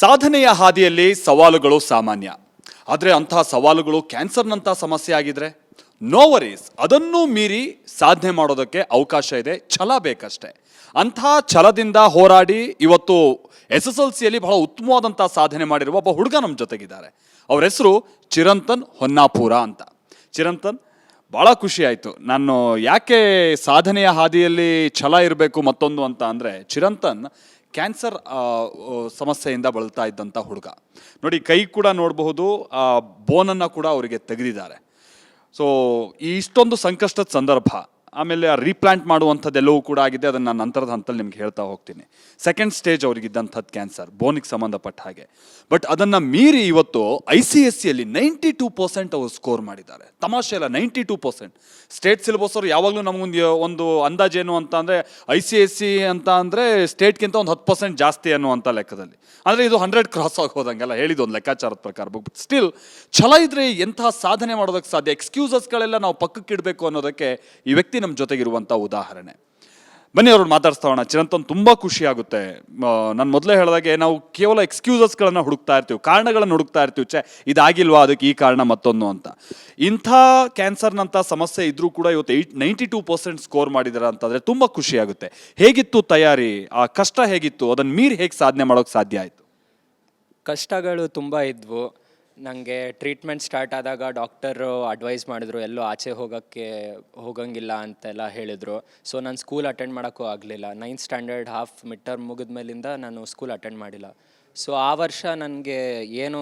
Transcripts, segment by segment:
ಸಾಧನೆಯ ಹಾದಿಯಲ್ಲಿ ಸವಾಲುಗಳು ಸಾಮಾನ್ಯ. ಆದರೆ ಅಂತಹ ಸವಾಲುಗಳು ಕ್ಯಾನ್ಸರ್ನಂಥ ಸಮಸ್ಯೆ ಆಗಿದ್ರೆ ನೋ ವರೀಸ್ ಅದನ್ನೂ ಮೀರಿ ಸಾಧನೆ ಮಾಡೋದಕ್ಕೆ ಅವಕಾಶ ಇದೆ. ಛಲ ಬೇಕಷ್ಟೇ. ಅಂಥ ಛಲದಿಂದ ಹೋರಾಡಿ ಇವತ್ತು ಎಸ್ ಎಸ್ ಎಲ್ ಸಿಯಲ್ಲಿ ಬಹಳ ಉತ್ತಮವಾದಂಥ ಸಾಧನೆ ಮಾಡಿರುವ ಒಬ್ಬ ಹುಡುಗ ನಮ್ಮ ಜೊತೆಗಿದ್ದಾರೆ. ಅವ್ರ ಹೆಸರು ಚಿರಂತನ್ ಹೊನ್ನಾಪುರ ಅಂತ. ಚಿರಂತನ್ ಭಾಳ ಖುಷಿ ಆಯಿತು. ನಾನು ಯಾಕೆ ಸಾಧನೆಯ ಹಾದಿಯಲ್ಲಿ ಛಲ ಇರಬೇಕು ಮತ್ತೊಂದು ಅಂತ ಅಂದರೆ ಚಿರಂತನ್ ಕ್ಯಾನ್ಸರ್ ಸಮಸ್ಯೆಯಿಂದ ಬಳಲ್ತಾ ಇದ್ದಂಥ ಹುಡುಗ. ನೋಡಿ, ಕೈ ಕೂಡ ನೋಡಬಹುದು ಬೋನನ್ನು ಕೂಡ ಅವರಿಗೆ ತೆಗೆದಿದ್ದಾರೆ. ಸೊ ಇಷ್ಟೊಂದು ಸಂಕಷ್ಟದ ಸಂದರ್ಭ ಆಮೇಲೆ ರೀಪ್ಲಾಂಟ್ ಮಾಡುವಂಥದ್ದೆಲ್ಲವೂ ಕೂಡ ಆಗಿದೆ. ಅದನ್ನು ನಾನು ನಂತರದ ಹಂತದಲ್ಲಿ ನಿಮ್ಗೆ ಹೇಳ್ತಾ ಹೋಗ್ತೀನಿ. ಸೆಕೆಂಡ್ ಸ್ಟೇಜ್ ಅವ್ರಿಗಿದ್ದಂಥದ್ದು ಕ್ಯಾನ್ಸರ್ ಬೋನಿಗೆ ಸಂಬಂಧಪಟ್ಟ ಹಾಗೆ. ಬಟ್ ಅದನ್ನು ಮೀರಿ ಇವತ್ತು ಐ ಸಿ ಎಸ್ ಸಿಯಲ್ಲಿ ನೈಂಟಿ ಟೂ ಪರ್ಸೆಂಟ್ ಅವರು ಸ್ಕೋರ್ ಮಾಡಿದ್ದಾರೆ. ತಮಾಷೆ ಅಲ್ಲ ninety two percent state syllabus ಅವರು ಯಾವಾಗಲೂ ನಮಗೊಂದು ಒಂದು ಅಂದಾಜೇನು ಅಂತ ಅಂದರೆ ಐ ಸಿ ಎಸ್ ಸಿ ಅಂತ ಅಂದರೆ ಸ್ಟೇಟ್ಗಿಂತ ಒಂದು ಹತ್ತು ಪರ್ಸೆಂಟ್ ಜಾಸ್ತಿ ಅನ್ನುವಂಥ ಲೆಕ್ಕದಲ್ಲಿ. ಅಂದರೆ ಇದು ಹಂಡ್ರೆಡ್ ಕ್ರಾಸ್ ಆಗಿ ಹೋದಂಗೆಲ್ಲ ಹೇಳಿದ್ದು ಒಂದು ಲೆಕ್ಕಾಚಾರದ ಪ್ರಕಾರ. ಬಟ್ ಸ್ಟಿಲ್ ಛಲ ಇದ್ರೆ ಎಂತಹ ಸಾಧನೆ ಮಾಡೋದಕ್ಕೆ ಸಾಧ್ಯ? ಎಕ್ಸ್ಕ್ಯೂಸಸ್ಗಳೆಲ್ಲ ನಾವು ಪಕ್ಕಕ್ಕೆ ಇಡಬೇಕು ಅನ್ನೋದಕ್ಕೆ ಈ ವ್ಯಕ್ತಿ ನಮ್ಮ ಜೊತೆಗಿರುವಂಥ ಉದಾಹರಣೆ. ಬನ್ನಿ ಅವ್ರನ್ನ ಮಾತಾಡ್ಸ್ತಾವಣ ಚಿರಂತನ್ ತುಂಬ ಖುಷಿ ಆಗುತ್ತೆ ನಾನು ಮೊದಲೇ ಹೇಳಿದಾಗೆ ನಾವು ಕೇವಲ ಎಕ್ಸ್ಕ್ಯೂಸಸ್ಗಳನ್ನು ಹುಡುಕ್ತಾ ಇರ್ತೀವಿ, ಕಾರಣಗಳನ್ನು ಹುಡುಕ್ತಾ ಇರ್ತೀವಿ ಚೆ ಇದಾಗಿಲ್ವಾ ಅದಕ್ಕೆ ಈ ಕಾರಣ ಮತ್ತೊಂದು ಅಂತ. ಇಂಥ ಕ್ಯಾನ್ಸರ್ನಂಥ ಸಮಸ್ಯೆ ಇದ್ರೂ ಕೂಡ ಇವತ್ತು eight ninety two percent score ಮಾಡಿದಾರೆ ಅಂತಂದರೆ ತುಂಬ ಖುಷಿ ಆಗುತ್ತೆ ಹೇಗಿತ್ತು ತಯಾರಿ? ಆ ಕಷ್ಟ ಹೇಗಿತ್ತು? ಅದನ್ನು ಮೀರಿ ಹೇಗೆ ಸಾಧನೆ ಮಾಡೋಕ್ಕೆ ಸಾಧ್ಯ ಆಯಿತು? ಕಷ್ಟಗಳು ತುಂಬ ಇದ್ವು. ನನಗೆ ಟ್ರೀಟ್ಮೆಂಟ್ ಸ್ಟಾರ್ಟ್ ಆದಾಗ ಡಾಕ್ಟರು ಅಡ್ವೈಸ್ ಮಾಡಿದ್ರು, ಎಲ್ಲೂ ಆಚೆ ಹೋಗೋಕ್ಕೆ ಹೋಗಂಗಿಲ್ಲ ಅಂತೆಲ್ಲ ಹೇಳಿದರು. ಸೊ ನಾನು ಸ್ಕೂಲ್ ಅಟೆಂಡ್ ಮಾಡೋಕ್ಕೂ ಆಗಲಿಲ್ಲ. Ninth standard half mid term ಮುಗಿದ ಮೇಲಿಂದ ನಾನು ಸ್ಕೂಲ್ ಅಟೆಂಡ್ ಮಾಡಿಲ್ಲ. ಸೊ ಆ ವರ್ಷ ನನಗೆ ಏನು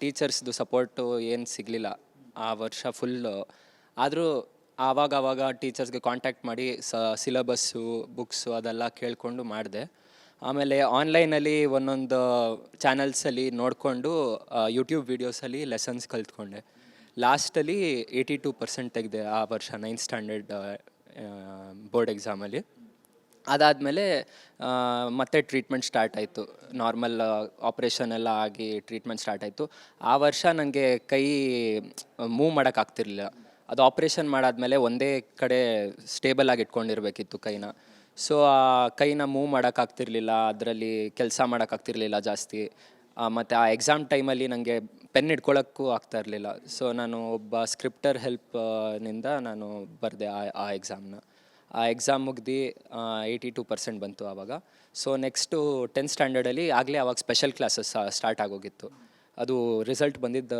ಟೀಚರ್ಸ್ದು ಸಪೋರ್ಟು ಏನು ಸಿಗಲಿಲ್ಲ. ಆ ವರ್ಷ ಫುಲ್ಲು ಆದರೂ ಆವಾಗ ಆವಾಗ ಟೀಚರ್ಸ್ಗೆ ಕಾಂಟ್ಯಾಕ್ಟ್ ಮಾಡಿ ಸ ಸಿಲಬಸ್ಸು ಬುಕ್ಸು ಅದೆಲ್ಲ ಕೇಳಿಕೊಂಡು ಮಾಡಿದೆ. ಆಮೇಲೆ ಆನ್ಲೈನಲ್ಲಿ ಒಂದೊಂದು ಚಾನಲ್ಸಲ್ಲಿ ನೋಡಿಕೊಂಡು ಯೂಟ್ಯೂಬ್ ವೀಡಿಯೋಸಲ್ಲಿ ಲೆಸನ್ಸ್ ಕಲ್ತ್ಕೊಂಡೆ. ಲಾಸ್ಟಲ್ಲಿ ಏಯ್ಟಿ ಟು ಪರ್ಸೆಂಟ್ ತೆಗೆದೆ ಆ ವರ್ಷ ನೈನ್ತ್ ಸ್ಟ್ಯಾಂಡರ್ಡ್ ಬೋರ್ಡ್ ಎಕ್ಸಾಮಲ್ಲಿ ಅದಾದಮೇಲೆ ಮತ್ತೆ ಟ್ರೀಟ್ಮೆಂಟ್ ಸ್ಟಾರ್ಟ್ ಆಯಿತು. ನಾರ್ಮಲ್ ಆಪ್ರೇಷನ್ ಎಲ್ಲ ಆಗಿ ಟ್ರೀಟ್ಮೆಂಟ್ ಸ್ಟಾರ್ಟ್ ಆಯಿತು. ಆ ವರ್ಷ ನನಗೆ ಕೈ ಮೂವ್ ಮಾಡೋಕ್ಕಾಗ್ತಿರ್ಲಿಲ್ಲ ಅದು ಆಪ್ರೇಷನ್ ಮಾಡಾದಮೇಲೆ ಒಂದೇ ಕಡೆ ಸ್ಟೇಬಲ್ ಆಗಿ ಇಟ್ಕೊಂಡಿರ್ಬೇಕಿತ್ತು ಕೈನ. ಸೊ ಆ ಕೈನ ಮೂವ್ ಮಾಡೋಕ್ಕಾಗ್ತಿರ್ಲಿಲ್ಲ ಅದರಲ್ಲಿ ಕೆಲಸ ಮಾಡೋಕ್ಕಾಗ್ತಿರ್ಲಿಲ್ಲ ಜಾಸ್ತಿ. ಮತ್ತು ಆ ಎಕ್ಸಾಮ್ ಟೈಮಲ್ಲಿ ನನಗೆ ಪೆನ್ ಇಟ್ಕೊಳ್ಳೋಕ್ಕೂ ಆಗ್ತಾ ಇರಲಿಲ್ಲ. ಸೊ ನಾನು ಒಬ್ಬ ಸ್ಕ್ರಿಪ್ಟರ್ ಹೆಲ್ಪ್ನಿಂದ ನಾನು ಬರೆದೆ ಆ ಆ ಎಕ್ಸಾಮ್ನ ಆ ಎಕ್ಸಾಮ್ ಮುಗ್ದು ಏಯ್ಟಿ ಟು ಪರ್ಸೆಂಟ್ ಬಂತು ಆವಾಗ. ಸೊ ನೆಕ್ಸ್ಟು ಟೆಂತ್ ಸ್ಟ್ಯಾಂಡರ್ಡಲ್ಲಿ ಆಗಲೇ ಆವಾಗ ಸ್ಪೆಷಲ್ ಕ್ಲಾಸಸ್ ಸ್ಟಾರ್ಟ್ ಆಗೋಗಿತ್ತು. ಅದು ರಿಸಲ್ಟ್ ಬಂದಿದ್ದ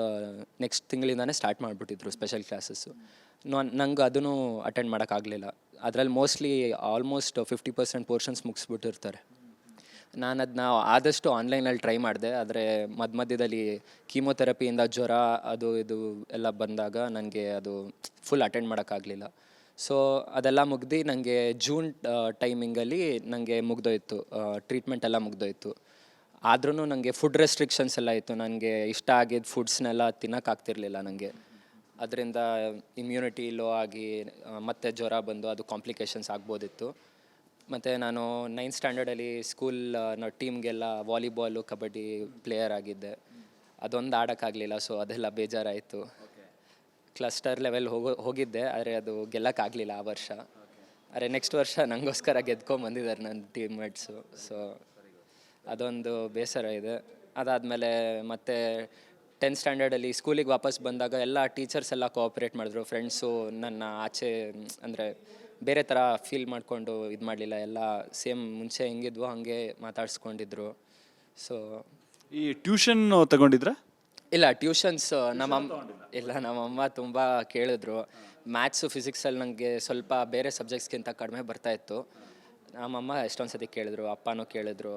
ನೆಕ್ಸ್ಟ್ ತಿಂಗಳಿಂದಾನೇ ಸ್ಟಾರ್ಟ್ ಮಾಡಿಬಿಟ್ಟಿದ್ರು ಸ್ಪೆಷಲ್ ಕ್ಲಾಸಸ್ಸು ನಂಗೆ ಅದನ್ನು ಅಟೆಂಡ್ ಮಾಡೋಕ್ಕಾಗಲಿಲ್ಲ ಅದರಲ್ಲಿ mostly almost fifty percent portions ಮುಗಿಸ್ಬಿಟ್ಟಿರ್ತಾರೆ. ನಾನು ಅದನ್ನ ಆದಷ್ಟು ಆನ್ಲೈನಲ್ಲಿ ಟ್ರೈ ಮಾಡಿದೆ. ಆದರೆ ಮಧ್ಯ ಮಧ್ಯದಲ್ಲಿ ಕೀಮೊಥೆರಪಿಯಿಂದ ಜ್ವರ, ಅದು ಇದು ಎಲ್ಲ ಬಂದಾಗ ನನಗೆ ಅದು ಫುಲ್ ಅಟೆಂಡ್ ಮಾಡೋಕ್ಕಾಗಲಿಲ್ಲ ಸೊ ಅದೆಲ್ಲ ಮುಗ್ದು ನನಗೆ ಜೂನ್ ಟೈಮಿಂಗಲ್ಲಿ ನನಗೆ ಮುಗ್ದೋಯ್ತು. ಟ್ರೀಟ್ಮೆಂಟ್ ಎಲ್ಲ ಮುಗ್ದೋಯ್ತು. ಆದ್ರೂ ನನಗೆ ಫುಡ್ ರೆಸ್ಟ್ರಿಕ್ಷನ್ಸ್ ಎಲ್ಲ ಇತ್ತು. ನನಗೆ ಇಷ್ಟ ಆಗಿದ್ದ ಫುಡ್ಸ್ನೆಲ್ಲ ತಿನ್ನೋಕ್ಕಾಗ್ತಿರ್ಲಿಲ್ಲ ನನಗೆ ಅದರಿಂದ ಇಮ್ಯುನಿಟಿ ಲೋ ಆಗಿ ಮತ್ತೆ ಜ್ವರ ಬಂದು ಅದು ಕಾಂಪ್ಲಿಕೇಶನ್ಸ್ ಆಗ್ಬೋದಿತ್ತು. ಮತ್ತು ನಾನು ನೈನ್ತ್ ಸ್ಟ್ಯಾಂಡರ್ಡಲ್ಲಿ ಸ್ಕೂಲ್ ಟೀಮ್ಗೆಲ್ಲ ವಾಲಿಬಾಲು ಕಬಡ್ಡಿ ಪ್ಲೇಯರ್ ಆಗಿದ್ದೆ. ಅದೊಂದು ಆಡೋಕ್ಕಾಗಲಿಲ್ಲ ಸೊ ಅದೆಲ್ಲ ಬೇಜಾರಾಯಿತು. ಕ್ಲಸ್ಟರ್ ಲೆವೆಲ್ ಹೋಗೋ, ಹೋಗಿದ್ದೆ, ಆದರೆ ಅದು ಗೆಲ್ಲಕ್ಕಾಗಲಿಲ್ಲ ಆ ವರ್ಷ. ಆದರೆ ನೆಕ್ಸ್ಟ್ ವರ್ಷ ನನಗೋಸ್ಕರ ಗೆದ್ಕೊಂಬಂದಿದ್ದಾರೆ ನನ್ನ ಟೀಮ್ ಮೇಟ್ಸು ಸೊ ಅದೊಂದು ಬೇಸರ ಇದೆ. ಅದಾದಮೇಲೆ ಮತ್ತೆ ಟೆಂತ್ ಸ್ಟ್ಯಾಂಡರ್ಡಲ್ಲಿ ಸ್ಕೂಲಿಗೆ ವಾಪಸ್ ಬಂದಾಗ ಎಲ್ಲ ಟೀಚರ್ಸ್ ಎಲ್ಲ ಕೋಆಪ್ರೇಟ್ ಮಾಡಿದ್ರು. ಫ್ರೆಂಡ್ಸು ನನ್ನ ಆಚೆ ಅಂದರೆ ಬೇರೆ ಥರ ಫೀಲ್ ಮಾಡಿಕೊಂಡು ಇದು ಮಾಡಲಿಲ್ಲ. ಎಲ್ಲ ಸೇಮ್ ಮುಂಚೆ ಹೆಂಗಿದ್ವೋ ಹಾಗೆ ಮಾತಾಡಿಸ್ಕೊಂಡಿದ್ರು. ಸೊ ಈ ಟ್ಯೂಷನ್ ತಗೊಂಡಿದ್ರ? ಇಲ್ಲ ಟ್ಯೂಷನ್ಸ್ ನಮ್ಮಮ್ಮ ಇಲ್ಲ ನಮ್ಮಮ್ಮ ತುಂಬ ಕೇಳಿದ್ರು. ಮ್ಯಾಥ್ಸು ಫಿಸಿಕ್ಸಲ್ಲಿ ನನಗೆ ಸ್ವಲ್ಪ ಬೇರೆ ಸಬ್ಜೆಕ್ಟ್ಸ್ಗಿಂತ ಕಡಿಮೆ ಬರ್ತಾ ಇತ್ತು. ನಮ್ಮಮ್ಮ ಎಷ್ಟೊಂದು ಸತಿ ಕೇಳಿದ್ರು ಅಪ್ಪನೂ ಕೇಳಿದ್ರು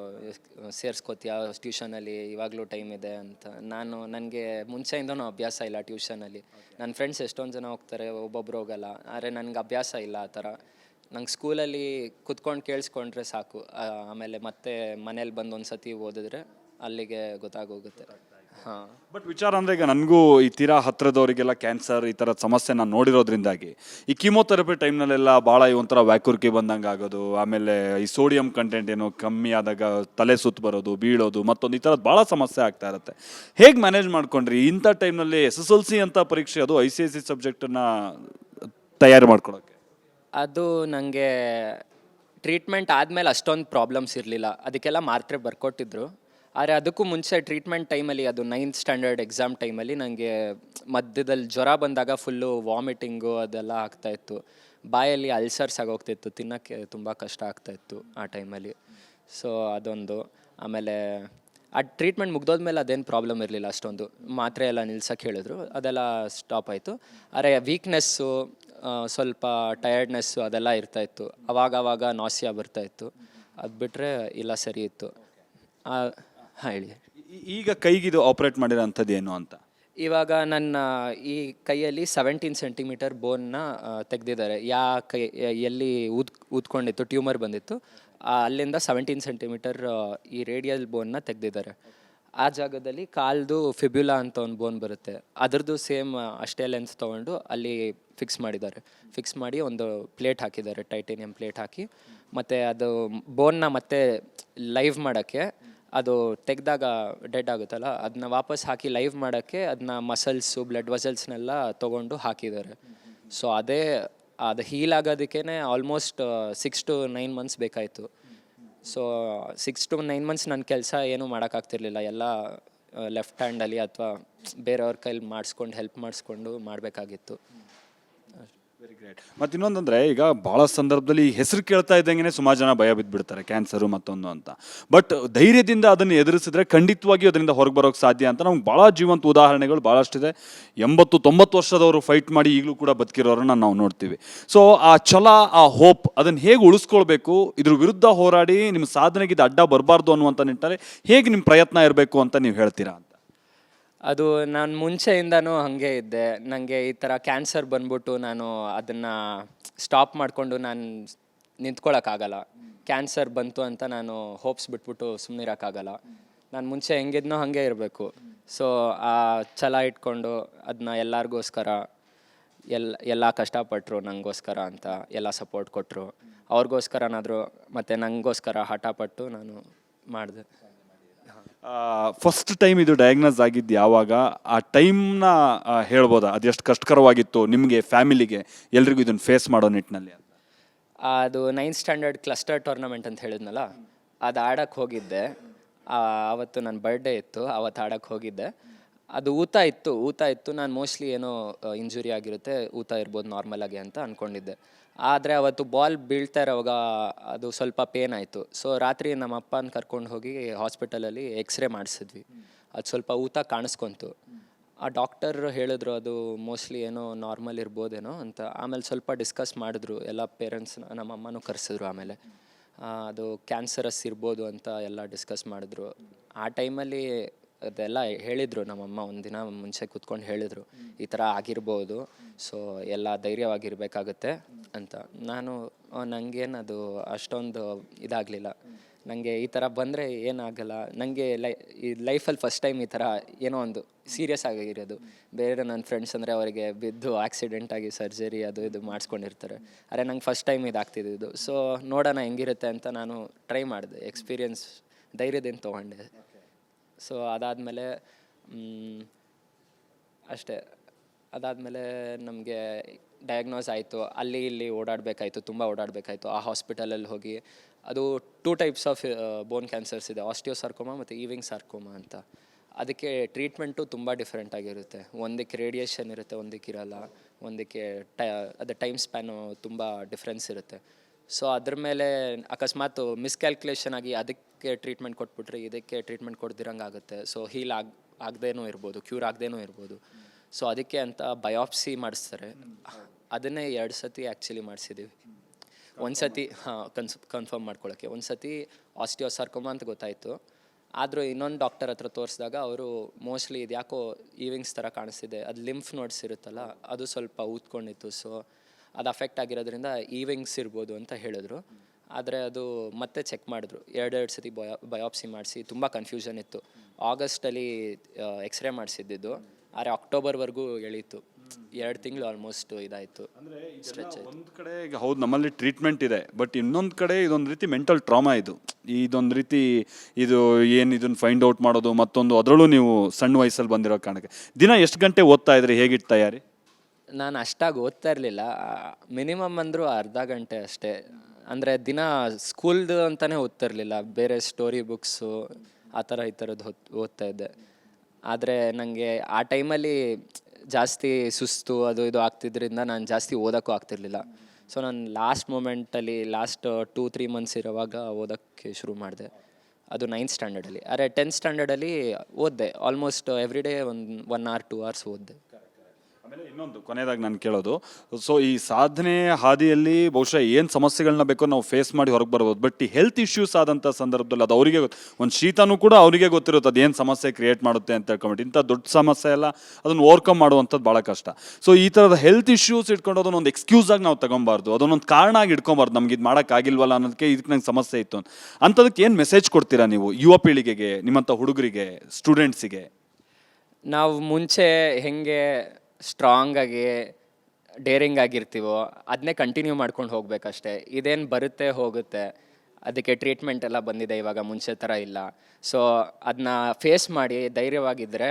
ಸೇರಿಸ್ಕೋತೀಯ ಟ್ಯೂಷನಲ್ಲಿ ಇವಾಗಲೂ ಟೈಮ್ ಇದೆ ಅಂತ. ನಾನು ನನಗೆ ಮುಂಚೆಯಿಂದನೂ ಅಭ್ಯಾಸ ಇಲ್ಲ ಟ್ಯೂಷನಲ್ಲಿ. ನನ್ನ ಫ್ರೆಂಡ್ಸ್ ಎಷ್ಟೊಂದು ಜನ ಹೋಗ್ತಾರೆ ಒಬ್ಬೊಬ್ರು ಹೋಗಲ್ಲ. ಆದರೆ ನನಗೆ ಅಭ್ಯಾಸ ಇಲ್ಲ ಆ ಥರ. ನಂಗೆ ಸ್ಕೂಲಲ್ಲಿ ಕುತ್ಕೊಂಡು ಕೇಳಿಸ್ಕೊಂಡ್ರೆ ಸಾಕು. ಆಮೇಲೆ ಮತ್ತೆ ಮನೇಲಿ ಬಂದು ಒಂದು ಸತಿ ಓದಿದ್ರೆ ಅಲ್ಲಿಗೆ ಗೊತ್ತಾಗೋಗುತ್ತೆ. ಬಟ್ ವಿಚಾರ ಅಂದರೆ ಈಗ ನನಗೂ ಈ ತೀರಾ ಹತ್ರದವರಿಗೆಲ್ಲ ಕ್ಯಾನ್ಸರ್ ಈ ಥರದ ಸಮಸ್ಯೆ ನಾನು ನೋಡಿರೋದ್ರಿಂದಾಗಿ. ಈ ಕೀಮೋಥೆರಪಿ ಟೈಮ್ನಲ್ಲೆಲ್ಲ ಭಾಳ ಈ ಒಂಥರ ವ್ಯಾಕುರ್ಕಿ ಬಂದಂಗೆ ಆಗೋದು ಆಮೇಲೆ ಈ ಸೋಡಿಯಂ ಕಂಟೆಂಟ್ ಏನೋ ಕಮ್ಮಿ ಆದಾಗ ತಲೆ ಸುತ್ತು ಬರೋದು ಬೀಳೋದು ಮತ್ತೊಂದು ಈ ಥರದ್ದು ಭಾಳ ಸಮಸ್ಯೆ ಆಗ್ತಾ ಇರುತ್ತೆ. ಹೇಗೆ ಮ್ಯಾನೇಜ್ ಮಾಡ್ಕೊಂಡ್ರಿ? ಇಂಥ ಟೈಮ್ನಲ್ಲಿ ಎಸ್ ಎಸ್ ಎಲ್ ಸಿ ಅಂತ ಪರೀಕ್ಷೆ ಅದು ಐ ಸಿ ಎಸ್ ಸಿ ಸಬ್ಜೆಕ್ಟನ್ನು ತಯಾರು ಮಾಡ್ಕೊಳಕ್ಕೆ? ಅದು ನನಗೆ ಟ್ರೀಟ್ಮೆಂಟ್ ಆದಮೇಲೆ ಅಷ್ಟೊಂದು ಪ್ರಾಬ್ಲಮ್ಸ್ ಇರಲಿಲ್ಲ. ಅದಕ್ಕೆಲ್ಲ ಮಾತ್ರೆ ಬರ್ಕೊಟ್ಟಿದ್ರು. ಆದರೆ ಅದಕ್ಕೂ ಮುಂಚೆ ಟ್ರೀಟ್ಮೆಂಟ್ ಟೈಮಲ್ಲಿ ಅದು ನೈನ್ತ್ ಸ್ಟ್ಯಾಂಡರ್ಡ್ ಎಕ್ಸಾಮ್ ಟೈಮಲ್ಲಿ ನನಗೆ ಮಧ್ಯದಲ್ಲಿ ಜ್ವರ ಬಂದಾಗ ಫುಲ್ಲು ವಾಮಿಟಿಂಗು ಅದೆಲ್ಲ ಆಗ್ತಾಯಿತ್ತು ಬಾಯಲ್ಲಿ ಅಲ್ಸರ್ಸ್ ಆಗೋಗ್ತಿತ್ತು ತಿನ್ನೋಕ್ಕೆ ತುಂಬ ಕಷ್ಟ ಆಗ್ತಾಯಿತ್ತು ಆ ಟೈಮಲ್ಲಿ ಸೊ ಅದೊಂದು. ಆಮೇಲೆ, ಆ ಟ್ರೀಟ್ಮೆಂಟ್ ಮುಗ್ದೋದ್ಮೇಲೆ ಅದೇನು ಪ್ರಾಬ್ಲಮ್ ಇರಲಿಲ್ಲ ಅಷ್ಟೊಂದು. ಮಾತ್ರೆ ಎಲ್ಲ ನಿಲ್ಸಕ್ಕೆ ಹೇಳಿದ್ರು. ಅದೆಲ್ಲ ಸ್ಟಾಪ್ ಆಯಿತು. ಆದರೆ ವೀಕ್ನೆಸ್ಸು ಸ್ವಲ್ಪ ಟಯರ್ಡ್ನೆಸ್ಸು ಅದೆಲ್ಲ ಇರ್ತಾಯಿತ್ತು ಅವಾಗ ಅವಾಗ ನಾಸಿಯಾ ಬರ್ತಾಯಿತ್ತು ಅದು ಬಿಟ್ಟರೆ ಇಲ್ಲ, ಸರಿ ಇತ್ತು. ಹಾಂ ಹೇಳಿ. ಈಗ ಕೈಗಿದು ಆಪರೇಟ್ ಮಾಡಿರೋಂಥದ್ದು ಏನು ಅಂತ? ಇವಾಗ ನನ್ನ ಈ ಕೈಯಲ್ಲಿ ಸೆವೆಂಟೀನ್ ಸೆಂಟಿಮೀಟರ್ ಬೋನ್ನ ತೆಗೆದಿದ್ದಾರೆ. ಯಾ ಕೈ ಎಲ್ಲಿ ಊದ್ ಊದ್ಕೊಂಡಿತ್ತು ಟ್ಯೂಮರ್ ಬಂದಿತ್ತು ಆ, ಅಲ್ಲಿಂದ ಸೆವೆಂಟೀನ್ ಸೆಂಟಿಮೀಟರ್ ಈ ರೇಡಿಯಲ್ ಬೋನ್ನ ತೆಗೆದಿದ್ದಾರೆ. ಆ ಜಾಗದಲ್ಲಿ ಕಾಲ್ದು ಫಿಬ್ಯುಲಾ ಅಂತ ಒಂದು ಬೋನ್ ಬರುತ್ತೆ. ಅದರದ್ದು ಸೇಮ್ ಅಷ್ಟೇ ಲೆನ್ಸ್ ತೊಗೊಂಡು ಅಲ್ಲಿ ಫಿಕ್ಸ್ ಮಾಡಿದ್ದಾರೆ. ಫಿಕ್ಸ್ ಮಾಡಿ ಒಂದು ಪ್ಲೇಟ್ ಹಾಕಿದ್ದಾರೆ ಟೈಟೇನಿಯಂ ಪ್ಲೇಟ್ ಹಾಕಿ. ಮತ್ತು ಅದು ಬೋನ್ನ ಮತ್ತೆ ಲೈವ್ ಮಾಡೋಕ್ಕೆ ಅದು ತೆಗೆದಾಗ ಡೆಡ್ ಆಗುತ್ತಲ್ಲ ಅದನ್ನ ವಾಪಸ್ ಹಾಕಿ ಲೈವ್ ಮಾಡೋಕ್ಕೆ ಅದನ್ನ ಮಸಲ್ಸು ಬ್ಲಡ್ ವಸಲ್ಸ್ನೆಲ್ಲ ತೊಗೊಂಡು ಹಾಕಿದ್ದಾರೆ. ಸೊ ಅದೇ, ಅದು heal ಆಗೋದಕ್ಕೇ almost six to nine months ಬೇಕಾಯಿತು. So six to nine months ನನ್ನ ಕೆಲಸ ಏನೂ ಮಾಡೋಕ್ಕಾಗ್ತಿರ್ಲಿಲ್ಲ. ಎಲ್ಲ ಲೆಫ್ಟ್ ಹ್ಯಾಂಡಲ್ಲಿ ಅಥವಾ ಬೇರೆಯವ್ರ ಕೈಲಿ ಮಾಡಿಸ್ಕೊಂಡು ಹೆಲ್ಪ್ ಮಾಡಿಸ್ಕೊಂಡು ಮಾಡಬೇಕಾಗಿತ್ತು. ಮತ್ತು ಇನ್ನೊಂದಂದ್ರೆ ಈಗ ಭಾಳ ಸಂದರ್ಭದಲ್ಲಿ ಹೆಸರು ಕೇಳ್ತಾ ಇದ್ದಂಗೆ ಸುಮಾರು ಜನ ಭಯ ಬಿದ್ದುಬಿಡ್ತಾರೆ ಕ್ಯಾನ್ಸರು ಮತ್ತೊಂದು ಅಂತ. ಬಟ್ ಧೈರ್ಯದಿಂದ ಅದನ್ನು ಎದುರಿಸಿದ್ರೆ ಖಂಡಿತವಾಗಿ ಅದರಿಂದ ಹೊರಗೆ ಬರೋಕೆ ಸಾಧ್ಯ ಅಂತ. ನಮ್ಗೆ ಭಾಳ ಜೀವಂತ ಉದಾಹರಣೆಗಳು ಭಾಳಷ್ಟಿದೆ. ಎಂಬತ್ತು, ತೊಂಬತ್ತು ವರ್ಷದವರು ಫೈಟ್ ಮಾಡಿ ಈಗಲೂ ಕೂಡ ಬದುಕಿರೋರನ್ನ ನಾವು ನೋಡ್ತೀವಿ. ಸೊ ಆ ಛಲ, ಆ ಹೋಪ್ ಅದನ್ನು ಹೇಗೆ ಉಳಿಸ್ಕೊಳ್ಬೇಕು, ಇದ್ರ ವಿರುದ್ಧ ಹೋರಾಡಿ ನಿಮ್ಮ ಸಾಧನೆಗೆ ಅಡ್ಡ ಬರಬಾರ್ದು ಅನ್ನುವಂಥ ನಿಟ್ಟಲ್ಲಿ ಹೇಗೆ ನಿಮ್ಮ ಪ್ರಯತ್ನ ಇರಬೇಕು ಅಂತ ನೀವು ಹೇಳ್ತೀರಾ ಅದು ನಾನು ಮುಂಚೆಯಿಂದನೂ ಹಾಗೆ ಇದ್ದೆ. ನನಗೆ ಈ ಥರ ಕ್ಯಾನ್ಸರ್ ಬಂದ್ಬಿಟ್ಟು ನಾನು ಅದನ್ನು ಸ್ಟಾಪ್ ಮಾಡಿಕೊಂಡು ನಾನು ನಿಂತ್ಕೊಳ್ಳೋಕ್ಕಾಗಲ್ಲ ಕ್ಯಾನ್ಸರ್ ಬಂತು ಅಂತ ನಾನು ಹೋಪ್ಸ್ ಬಿಟ್ಬಿಟ್ಟು ಸುಮ್ಮನಿರೋಕ್ಕಾಗಲ್ಲ ನಾನು ಮುಂಚೆ ಹೆಂಗಿದ್ನೋ ಹಾಗೆ ಇರಬೇಕು. ಸೊ ಆ ಛಲ ಇಟ್ಕೊಂಡು ಅದನ್ನ ಎಲ್ಲರಿಗೋಸ್ಕರ ಎಲ್ಲ ಎಲ್ಲ ಕಷ್ಟಪಟ್ಟರು ನನಗೋಸ್ಕರ ಅಂತ ಎಲ್ಲ ಸಪೋರ್ಟ್ ಕೊಟ್ಟರು ಅವ್ರಿಗೋಸ್ಕರನಾದರೂ ಮತ್ತು ನನಗೋಸ್ಕರ ಹಠಪಟ್ಟು ನಾನು ಮಾಡಿದೆ. ಫಸ್ಟ್ ಟೈಮ್ ಇದು ಡಯಾಗ್ನೋಸ್ ಆಗಿದ್ದು ಯಾವಾಗ? ಆ ಟೈಮ್ನ ಹೇಳ್ಬೋದಾ? ಅದೆಷ್ಟು ಕಷ್ಟಕರವಾಗಿತ್ತು ನಿಮಗೆ, ಫ್ಯಾಮಿಲಿಗೆ? ಎಲ್ರಿಗೂ ಇದನ್ನು ಫೇಸ್ ಮಾಡೋ ನಿಟ್ಟಿನಲ್ಲಿ ಅದು ನೈನ್ತ್ ಸ್ಟ್ಯಾಂಡರ್ಡ್ ಕ್ಲಸ್ಟರ್ ಟೂರ್ನಮೆಂಟ್ ಅಂತ ಹೇಳಿದ್ನಲ್ಲ? ಅದು ಆಡಕ್ಕೆ ಹೋಗಿದ್ದೆ. ಆವತ್ತು ನನ್ನ ಬರ್ಡೇ ಇತ್ತು. ಆವತ್ತು ಆಡಕ್ಕೆ ಹೋಗಿದ್ದೆ. ಅದು ಊತ ಇತ್ತು. ಊತ ಇತ್ತು. ನಾನು ಮೋಸ್ಟ್ಲಿ ಏನೋ ಇಂಜುರಿ ಆಗಿರುತ್ತೆ. ಊತ ಇರ್ಬೋದು ನಾರ್ಮಲ್ ಆಗಿ ಅಂತ ಅಂದ್ಕೊಂಡಿದ್ದೆ ಆದರೆ ಅವತ್ತು ಬಾಲ್ ಬೀಳ್ತಾ ಇರೋವಾಗ ಅದು ಸ್ವಲ್ಪ ಪೇನ್ ಆಯಿತು. ಸೊ ರಾತ್ರಿ ನಮ್ಮ ಅಪ್ಪನ ಕರ್ಕೊಂಡು ಹೋಗಿ ಹಾಸ್ಪಿಟಲಲ್ಲಿ ಎಕ್ಸ್ರೇ ಮಾಡಿಸಿದ್ವಿ. ಅದು ಸ್ವಲ್ಪ ಊತ ಕಾಣಿಸ್ಕೊಂತು. ಆ ಡಾಕ್ಟರ್ ಹೇಳಿದ್ರು ಅದು ಮೋಸ್ಟ್ಲಿ ಏನೋ ನಾರ್ಮಲ್ ಇರ್ಬೋದೇನೋ ಅಂತ. ಆಮೇಲೆ ಸ್ವಲ್ಪ ಡಿಸ್ಕಸ್ ಮಾಡಿದ್ರು. ಎಲ್ಲ ಪೇರೆಂಟ್ಸ್ ನಮ್ಮ ಅಮ್ಮನೂ ಕರೆಸಿದ್ರು ಆಮೇಲೆ. ಅದು ಕ್ಯಾನ್ಸರಸ್ ಇರ್ಬೋದು ಅಂತ ಎಲ್ಲ ಡಿಸ್ಕಸ್ ಮಾಡಿದ್ರು. ಆ ಟೈಮಲ್ಲಿ ಅದೆಲ್ಲ ಹೇಳಿದರು ನಮ್ಮಮ್ಮ ಒಂದಿನ ಮುಂಚೆ ಕೂತ್ಕೊಂಡು ಹೇಳಿದರು, ಈ ಥರ ಆಗಿರ್ಬೋದು, ಸೊ ಎಲ್ಲ ಧೈರ್ಯವಾಗಿರಬೇಕಾಗುತ್ತೆ ಅಂತ. ನಾನು ನನಗೇನು ಅದು ಅಷ್ಟೊಂದು ಇದಾಗಲಿಲ್ಲ. ನನಗೆ ಈ ಥರ ಬಂದರೆ ಏನಾಗಲ್ಲ. ನನಗೆ ಲೈ, ಈ ಲೈಫಲ್ಲಿ ಫಸ್ಟ್ ಟೈಮ್ ಈ ಥರ ಏನೋ ಒಂದು ಸೀರಿಯಸ್ ಆಗಿರೋದು. ಬೇರೆ ನನ್ನ ಫ್ರೆಂಡ್ಸ್ ಅಂದರೆ ಅವರಿಗೆ ಬಿದ್ದು ಆಕ್ಸಿಡೆಂಟ್ ಆಗಿ ಸರ್ಜರಿ ಅದು ಇದು ಮಾಡಿಸ್ಕೊಂಡಿರ್ತಾರೆ. ಅರೆ, ನಂಗೆ ಫಸ್ಟ್ ಟೈಮ್ ಇದಾಗ್ತಿದ್ದು ಸೊ ನೋಡೋಣ ಹೆಂಗಿರುತ್ತೆ ಅಂತ ನಾನು ಟ್ರೈ ಮಾಡಿದೆ. ಎಕ್ಸ್ಪೀರಿಯನ್ಸ್ ಧೈರ್ಯದಿಂದ ತೊಗೊಂಡೆ. ಸೊ ಅದಾದಮೇಲೆ ಅಷ್ಟೇ. ಅದಾದಮೇಲೆ ನಮಗೆ ಡಯಾಗ್ನೋಸ್ ಆಯಿತು. ಅಲ್ಲಿ ಇಲ್ಲಿ ಓಡಾಡಬೇಕಾಯ್ತು, ತುಂಬ ಓಡಾಡಬೇಕಾಯ್ತು. ಆ ಹಾಸ್ಪಿಟಲಲ್ಲಿ ಹೋಗಿ, ಅದು two types of bone cancers ಇದೆ. ಆಸ್ಟಿಯೋಸಾರ್ಕೋಮಾ ಮತ್ತು ಈವಿಂಗ್ ಸಾರ್ಕೋಮಾ ಅಂತ. ಅದಕ್ಕೆ ಟ್ರೀಟ್ಮೆಂಟು ತುಂಬ ಡಿಫ್ರೆಂಟ್ ಆಗಿರುತ್ತೆ. ಒಂದಕ್ಕೆ ರೇಡಿಯೇಷನ್ ಇರುತ್ತೆ, ಒಂದಕ್ಕೆ ಇರಲ್ಲ. ಒಂದಕ್ಕೆ ಟ ಅದು ಟೈಮ್ ಸ್ಪ್ಯಾನು ತುಂಬ ಡಿಫ್ರೆನ್ಸ್ ಇರುತ್ತೆ. ಸೊ ಅದ್ರ ಮೇಲೆ ಅಕಸ್ಮಾತ್ ಮಿಸ್ಕ್ಯಾಲ್ಕುಲೇಷನ್ ಆಗಿ ಅದಕ್ಕೆ ಟ್ರೀಟ್ಮೆಂಟ್ ಕೊಟ್ಬಿಟ್ರೆ ಇದಕ್ಕೆ ಟ್ರೀಟ್ಮೆಂಟ್ ಕೊಡ್ದಿರಂಗೆ ಆಗುತ್ತೆ. ಸೊ ಹೀಲ್ ಆಗ, ಆಗದೇನೂ ಇರ್ಬೋದು ಕ್ಯೂರ್ ಆಗದೇನೂ ಇರ್ಬೋದು. ಸೊ ಅದಕ್ಕೆ ಅಂತ ಬಯಾಪ್ಸಿ ಮಾಡಿಸ್ತಾರೆ. ಅದನ್ನೇ ಎರಡು ಸತಿ ಆ್ಯಕ್ಚುಲಿ ಮಾಡಿಸಿದ್ದೀವಿ ಒಂದು ಸತಿ, ಹಾಂ ಕನ್ಸ್ ಕನ್ಫರ್ಮ್ ಮಾಡ್ಕೊಳ್ಳೋಕ್ಕೆ ಒಂದು ಸತಿ ಆಸ್ಟಿಯೋಸಾರ್ಕೋಮಾ ಅಂತ ಗೊತ್ತಾಯಿತು. ಆದರೂ ಇನ್ನೊಂದು ಡಾಕ್ಟರ್ ಹತ್ರ ತೋರಿಸಿದಾಗ ಅವರು ಮೋಸ್ಟ್ಲಿ ಇದು ಯಾಕೋ ಈವಿಂಗ್ಸ್ ಥರ ಕಾಣಿಸ್ತಿದೆ. ಅದು ಲಿಂಫ್ ನೋಡ್ಸ್ ಇರುತ್ತಲ್ಲ, ಅದು ಸ್ವಲ್ಪ ಊದ್ಕೊಂಡಿತ್ತು. ಸೊ ಅದು ಅಫೆಕ್ಟ್ ಆಗಿರೋದ್ರಿಂದ ಈವಿಂಗ್ಸ್ ಇರ್ಬೋದು ಅಂತ ಹೇಳಿದ್ರು. ಆದರೆ ಅದು ಮತ್ತೆ ಚೆಕ್ ಮಾಡಿದ್ರು. ಎರಡೆರಡು ಸತಿ ಬಯೋ ಬಯಾಪ್ಸಿ ಮಾಡಿಸಿ ತುಂಬ ಕನ್ಫ್ಯೂಷನ್ ಇತ್ತು. ಆಗಸ್ಟಲ್ಲಿ ಎಕ್ಸ್ರೇ ಮಾಡಿಸಿದ್ದು ಆದರೆ ಅಕ್ಟೋಬರ್ವರೆಗೂ ಎಳೀತು. ಎರಡು ತಿಂಗಳು ಆಲ್ಮೋಸ್ಟ್ ಇದಾಯಿತು. ಸ್ಟ್ರೆಚ್ ಆಯಿತು. ಒಂದು ಕಡೆ ಈಗ ಹೌದು ನಮ್ಮಲ್ಲಿ ಟ್ರೀಟ್ಮೆಂಟ್ ಇದೆ. ಬಟ್ ಇನ್ನೊಂದು ಕಡೆ ಇದೊಂದು ರೀತಿ ಮೆಂಟಲ್ ಟ್ರಾಮಾ ಇದು. ಇದೊಂದು ರೀತಿ ಇದು ಏನು ಇದನ್ನು ಫೈಂಡ್ ಔಟ್ ಮಾಡೋದು ಮತ್ತೊಂದು ಅದರಲ್ಲೂ ನೀವು ಸಣ್ಣ ವಯಸ್ಸಲ್ಲಿ ಬಂದಿರೋ ಕಾರಣಕ್ಕೆ. ದಿನ ಎಷ್ಟು ಗಂಟೆ ಓದ್ತಾ ಇದ್ರಿ? ಹೇಗಿಟ್ಟು ತಯಾರಿ? ನಾನು ಅಷ್ಟಾಗಿ ಓದ್ತಾ ಇರಲಿಲ್ಲ. ಮಿನಿಮಮ್ ಅಂದರೂ ಅರ್ಧ ಗಂಟೆ ಅಷ್ಟೇ. ಅಂದರೆ ದಿನ ಸ್ಕೂಲ್ದು ಅಂತಲೇ ಇರಲಿಲ್ಲ. ಬೇರೆ ಸ್ಟೋರಿ ಬುಕ್ಸು ಆ ಥರ ಈ ಥರದ್ದು ಹೊತ್ ಓದ್ತಾ ಇದ್ದೆ. ಆದರೆ ನನಗೆ ಆ ಟೈಮಲ್ಲಿ ಜಾಸ್ತಿ ಸುಸ್ತು ಅದು ಇದು ಆಗ್ತಿದ್ರಿಂದ ನಾನು ಜಾಸ್ತಿ ಓದೋಕ್ಕೂ ಆಗ್ತಿರ್ಲಿಲ್ಲ. ಸೊ ನಾನು ಲಾಸ್ಟ್ ಮೂಮೆಂಟಲ್ಲಿ ಲಾಸ್ಟ್ ಟೂ, ತ್ರೀ ಮಂತ್ಸ್ ಇರೋವಾಗ ಓದೋಕ್ಕೆ ಶುರು ಮಾಡಿದೆ. ಅದು ನೈನ್ತ್ ಸ್ಟ್ಯಾಂಡರ್ಡಲ್ಲಿ. ಅರೆ ಟೆಂತ್ ಸ್ಟ್ಯಾಂಡರ್ಡಲ್ಲಿ ಓದಿದೆ. ಆಲ್ಮೋಸ್ಟ್ ಎವ್ರಿ ಡೇ ಒಂದು ಒನ್ ಆರ್ ಟೂ ಅವರ್ಸ್ ಓದಿದೆ. ಆಮೇಲೆ ಇನ್ನೊಂದು ಕೊನೆಯದಾಗಿ ನಾನು ಕೇಳೋದು. ಸೊ ಈ ಸಾಧನೆ ಹಾದಿಯಲ್ಲಿ ಬಹುಶಃ ಏನು ಸಮಸ್ಯೆಗಳನ್ನ ಬೇಕೋ ನಾವು ಫೇಸ್ ಮಾಡಿ ಹೊರಗೆ ಬರ್ಬೋದು. ಬಟ್ ಈ ಹೆಲ್ತ್ ಇಶ್ಯೂಸ್ ಆದಂಥ ಸಂದರ್ಭದಲ್ಲಿ ಅದು ಅವರಿಗೆ ಒಂದು ಶೀತನೂ ಕೂಡ ಅವರಿಗೆ ಗೊತ್ತಿರುತ್ತೆ. ಅದು ಏನು ಸಮಸ್ಯೆ ಕ್ರಿಯೇಟ್ ಮಾಡುತ್ತೆ ಅಂತ ಹೇಳ್ಕೊಂಬಿಟ್ಟು. ಇಂಥ ದೊಡ್ಡ ಸಮಸ್ಯೆ ಎಲ್ಲ ಅದನ್ನು ಓವರ್ಕಮ್ ಮಾಡುವಂಥದ್ದು ಭಾಳ ಕಷ್ಟ. ಸೊ ಈ ಥರದ ಹೆಲ್ತ್ ಇಶ್ಯೂಸ್ ಇಟ್ಕೊಂಡು ಅದನ್ನೊಂದು ಎಕ್ಸ್ಕ್ಯೂಸ್ ಆಗಿ ನಾವು ತಗೊಬಾರ್ದು. ಅದನ್ನೊಂದು ಕಾರಣ ಆಗಿ ಇಟ್ಕೊಬಾರ್ದು. ನಮ್ಗೆ ಇದು ಮಾಡೋಕ್ಕಾಗಿಲ್ವಲ್ಲ ಅನ್ನೋದಕ್ಕೆ ಇದಕ್ಕೆ ನಂಗೆ ಸಮಸ್ಯೆ ಇತ್ತು ಅಂತ. ಅಂಥದಕ್ಕೆ ಏನು ಮೆಸೇಜ್ ಕೊಡ್ತೀರಾ ನೀವು ಯುವ ಪೀಳಿಗೆಗೆ, ನಿಮ್ಮಂಥ ಹುಡುಗರಿಗೆ ಸ್ಟೂಡೆಂಟ್ಸಿಗೆ ನಾವು ಮುಂಚೆ ಹೆಂಗೆ ಸ್ಟ್ರಾಂಗ್ ಆಗಿ ಡೇರಿಂಗ್ ಆಗಿರ್ತೀವೋ ಅದನ್ನೇ ಕಂಟಿನ್ಯೂ ಮಾಡ್ಕೊಂಡು ಹೋಗ್ಬೇಕಷ್ಟೆ. ಇದೇನು ಬರುತ್ತೆ, ಹೋಗುತ್ತೆ, ಅದಕ್ಕೆ ಟ್ರೀಟ್ಮೆಂಟ್ ಎಲ್ಲ ಬಂದಿದೆ ಇವಾಗ, ಮುಂಚೆ ಥರ ಇಲ್ಲ. ಸೊ ಅದನ್ನ ಫೇಸ್ ಮಾಡಿ ಧೈರ್ಯವಾಗಿದ್ದರೆ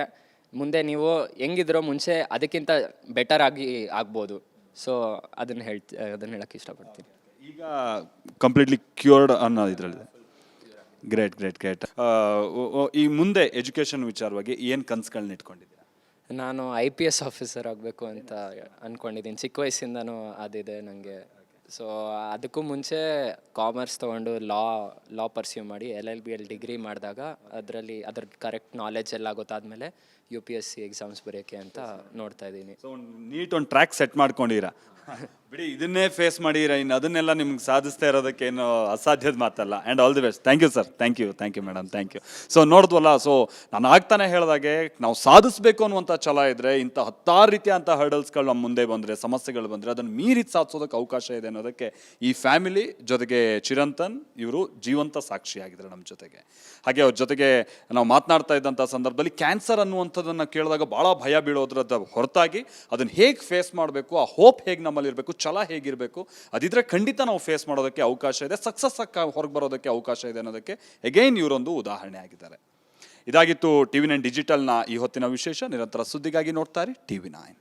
ಮುಂದೆ ನೀವು ಹೆಂಗಿದ್ರೋ ಮುಂಚೆ ಅದಕ್ಕಿಂತ ಬೆಟರ್ ಆಗಿ ಆಗ್ಬೋದು. ಸೊ ಅದನ್ನು ಹೇಳ್ತಿ, ಅದನ್ನು ಹೇಳಕ್ಕೆ ಇಷ್ಟಪಡ್ತೀನಿ. ಈಗ ಕಂಪ್ಲೀಟ್ಲಿ ಕ್ಯೂರ್ಡ್ ಅನ್ನೋ ಇದರಲ್ಲಿ ಗ್ರೇಟ್ ಗ್ರೇಟ್ ಗ್ರೇಟ್ ಈ ಮುಂದೆ ಎಜುಕೇಷನ್ ವಿಚಾರವಾಗಿ ಏನು ಕನ್ಸುಗಳನ್ನ ಇಟ್ಕೊಂಡಿದ್ದೀರಾ? ನಾನು ಐ ಪಿ ಎಸ್ ಆಫೀಸರ್ ಆಗಬೇಕು ಅಂತ ಅಂದ್ಕೊಂಡಿದ್ದೀನಿ ಚಿಕ್ಕ ವಯಸ್ಸಿಂದನೂ ಅದಿದೆ ನನಗೆ ಸೊ ಅದಕ್ಕೂ ಮುಂಚೆ ಕಾಮರ್ಸ್ ತೊಗೊಂಡು ಲಾ ಲಾ ಪರ್ಸ್ಯೂ ಮಾಡಿ L L B L degree ಮಾಡಿದಾಗ ಅದರಲ್ಲಿ ಅದ್ರ ಕರೆಕ್ಟ್ ನಾಲೆಜ್ ಎಲ್ಲ ಗೊತ್ತಾದಮೇಲೆ U P S C exams ಬರೆಯೋಕ್ಕೆ ಅಂತ ನೋಡ್ತಾ ಇದ್ದೀನಿ. ನೀಟ್ ಒಂದು ಟ್ರ್ಯಾಕ್ ಸೆಟ್ ಮಾಡ್ಕೊಂಡಿರಾ? ಬಿಡಿ, ಇದನ್ನೇ ಫೇಸ್ ಮಾಡಿರ ಇನ್ನು ಅದನ್ನೆಲ್ಲ ನಿಮ್ಗೆ ಸಾಧಿಸ್ತಾ ಇರೋದಕ್ಕೆ ಏನು ಅಸಾಧ್ಯದ ಮಾತಲ್ಲ. And all the best thank you sir thank you thank you madam thank you so ನೋಡಿದ್ವಲ್ಲ so ನಾನು ಆಗ್ತಾನೆ ಹೇಳಿದಾಗೆ ನಾವು ಸಾಧಿಸಬೇಕು ಅನ್ನುವಂಥ ಛಲ ಇದ್ದರೆ ಇಂಥ ಹತ್ತಾರು ರೀತಿಯಂಥ ಹರ್ಡಲ್ಸ್ಗಳು ನಮ್ಮ ಮುಂದೆ ಬಂದರೆ, ಸಮಸ್ಯೆಗಳು ಬಂದರೆ, ಅದನ್ನು ಮೀರಿ ಸಾಧಿಸೋದಕ್ಕೆ ಅವಕಾಶ ಇದೆ ಅನ್ನೋದಕ್ಕೆ ಈ ಫ್ಯಾಮಿಲಿ ಜೊತೆಗೆ ಚಿರಂತನ್ ಇವರು ಜೀವಂತ ಸಾಕ್ಷಿಯಾಗಿದ್ದಾರೆ ನಮ್ಮ ಜೊತೆಗೆ. ಹಾಗೆ ಅವ್ರ ಜೊತೆಗೆ ನಾವು ಮಾತನಾಡ್ತಾ ಇದ್ದಂಥ ಸಂದರ್ಭದಲ್ಲಿ ಕ್ಯಾನ್ಸರ್ ಅನ್ನುವಂಥದ್ದನ್ನು ಕೇಳಿದಾಗ ಭಾಳ ಭಯ ಬೀಳೋದ್ರದ ಹೊರತಾಗಿ ಅದನ್ನು ಹೇಗೆ ಫೇಸ್ ಮಾಡಬೇಕು, ಆ ಹೋಪ್ ಹೇಗೆ ನಮ್ಮಲ್ಲಿ ಇರಬೇಕು ಛಲ ಹೇಗಿರಬೇಕು, ಅದಿದ್ರೆ ಖಂಡಿತ ನಾವು ಫೇಸ್ ಮಾಡೋದಕ್ಕೆ ಅವಕಾಶ ಇದೆ ಸಕ್ಸಸ್ ಹೊರಗೆ ಬರೋದಕ್ಕೆ ಅವಕಾಶ ಇದೆ ಅನ್ನೋದಕ್ಕೆ ಎಗೈನ್ ಇವರೊಂದು ಉದಾಹರಣೆ ಆಗಿದ್ದಾರೆ. ಇದಾಗಿತ್ತು ಟಿ ವಿ ನೈನ್ ಡಿಜಿಟಲ್ನ ಈ ಹೊತ್ತಿನ ವಿಶೇಷ, ನಿರಂತರ ಸುದ್ದಿಗಾಗಿ ನೋಡ್ತಾರೆ ಟಿ ವಿ ನೈನ್.